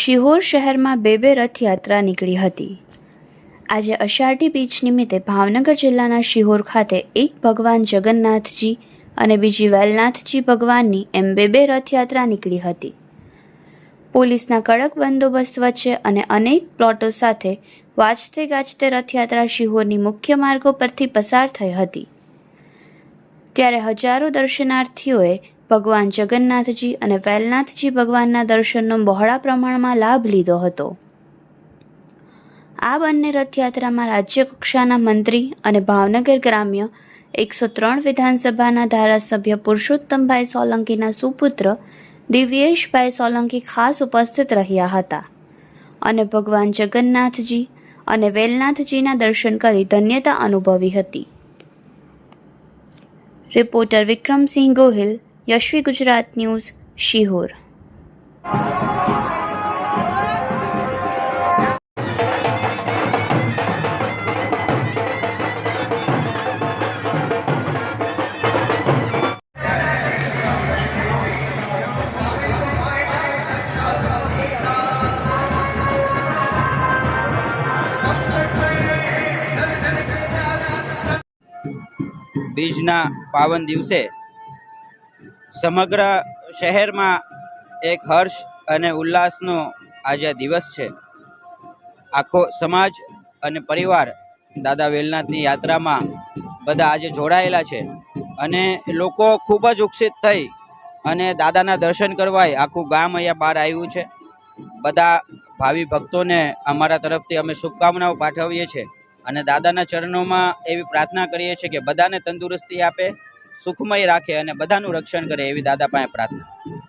શિહોર શહેરમાં બે બે રથયાત્રા નીકળી હતી. આજે અષાઢી બીજ નિમિત્તે ભાવનગર જિલ્લાના શિહોર ખાતે એક ભગવાન જગન્નાથજી અને બીજી વેલનાથજી ભગવાનની એમ બે બે રથયાત્રા નીકળી હતી. પોલીસના કડક બંદોબસ્ત વચ્ચે અને અનેક પ્લોટો સાથે વાજતે ગાજતે રથયાત્રા શિહોરની મુખ્ય માર્ગો પરથી પસાર થઈ હતી. ત્યારે હજારો દર્શનાર્થીઓએ ભગવાન જગન્નાથજી અને વેલનાથજી ભગવાનના દર્શનનો બહોળા પ્રમાણમાં લાભ લીધો હતો. આ બંને રથયાત્રામાં રાજ્યકક્ષાના મંત્રી અને ભાવનગર ગ્રામ્ય એકસો ત્રણ વિધાનસભાના ધારાસભ્ય પુરુષોત્તમભાઈ સોલંકીના સુપુત્ર દિવ્યેશભાઈ સોલંકી ખાસ ઉપસ્થિત રહ્યા હતા અને ભગવાન જગન્નાથજી અને વેલનાથજીના દર્શન કરી ધન્યતા અનુભવી હતી. Reporter Vikramsinh Gohil Yashvi Gujarat news Sihor બીજના પાવન દિવસે સમગ્ર શહેરમાં એક હર્ષ અને ઉલ્લાસનો આજે દિવસ છે. આખો સમાજ અને પરિવાર દાદા વેલનાથની યાત્રામાં બધા આજે જોડાયેલા છે અને લોકો ખૂબ જ ઉત્સિત થઈ અને દાદાના દર્શન કરવાય આખું ગામ અહીંયા બહાર આવ્યું છે. બધા ભાવિ ભક્તોને અમારા તરફથી અમે શુભકામનાઓ પાઠવીએ છીએ અને દાદાના ચરણોમાં એવી પ્રાર્થના કરીએ છીએ કે બધાને તંદુરસ્તી આપે સુખમય રાખે અને બધાનું રક્ષણ કરે એવી દાદા પાસે પ્રાર્થના.